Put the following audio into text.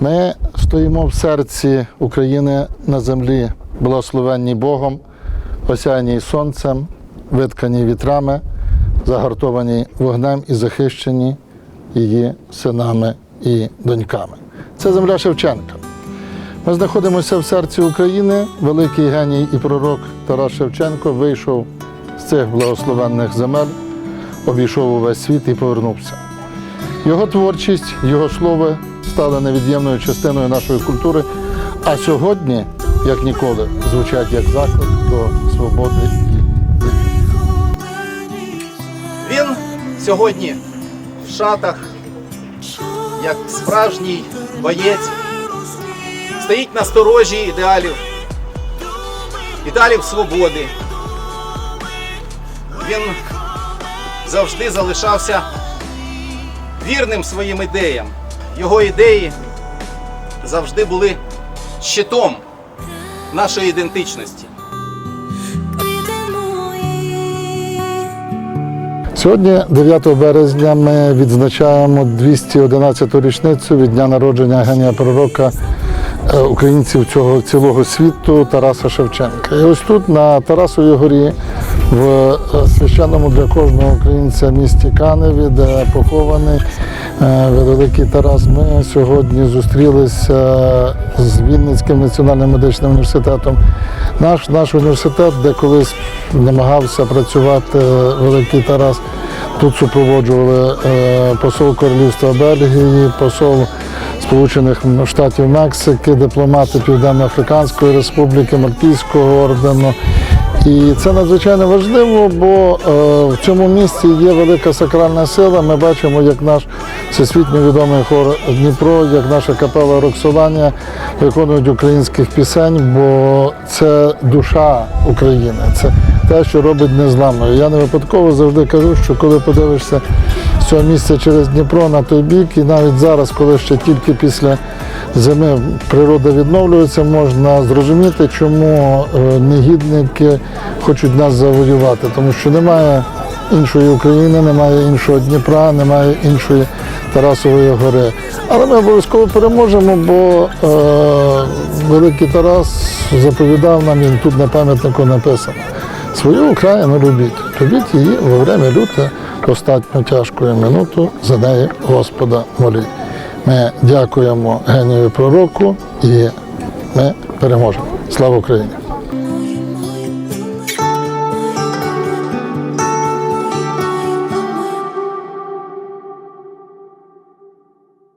Ми стоїмо в серці України на землі, благословенній Богом, осяяній сонцем, витканій вітрами, загартованій вогнем і захищені її синами і доньками. Це земля Шевченка. Ми знаходимося в серці України. Великий геній і пророк Тарас Шевченко вийшов з цих благословенних земель, обійшов увесь світ і повернувся. Його творчість, його слово стали невід'ємною частиною нашої культури, а сьогодні, як ніколи, звучать як заклик до свободи Він сьогодні в шатах, як справжній боєць, стоїть на сторожі ідеалів, ідеалів свободи. Він завжди залишався вірним своїм ідеям. Його ідеї завжди були щитом нашої ідентичності. Сьогодні, 9 березня, ми відзначаємо 211-ту річницю від дня народження генія пророка е, українців цього цілого світу Тараса Шевченка. І ось тут, на Тарасовій горі, в е, священному для кожного українця місті Каневі, де похований е, великий Тарас, ми сьогодні зустрілися з Вінницьким національним медичним університетом. Наш, наш університет, де колись намагався працювати великий Тарас, тут супроводжували е, посол Королівства Бельгії, посол Сполучених Штатів Мексики, дипломати Південно-Африканської Республіки, Мальтійського ордену. І це надзвичайно важливо, бо е, в цьому місці є велика сакральна сила. Ми бачимо, як наш всесвітньо відомий хор Дніпро, як наша капела Роксоланія виконують українських пісень, бо це душа України, це те, що робить незламною. Я не випадково завжди кажу, що коли подивишся цього місця через Дніпро на той бік, і навіть зараз, коли ще тільки після зими природа відновлюється, можна зрозуміти, чому е, негідники хочуть нас завоювати, тому що немає іншої України, немає іншого Дніпра, немає іншої Тарасової гори. Але ми обов'язково переможемо, бо е, великий Тарас заповідав нам, і тут на пам'ятнику написано. Свою Україну любіть, любіть її во время люте, достатньо тяжкою минуту, за неї Господа моліть. Ми дякуємо генію пророку і ми переможемо. Слава Україні!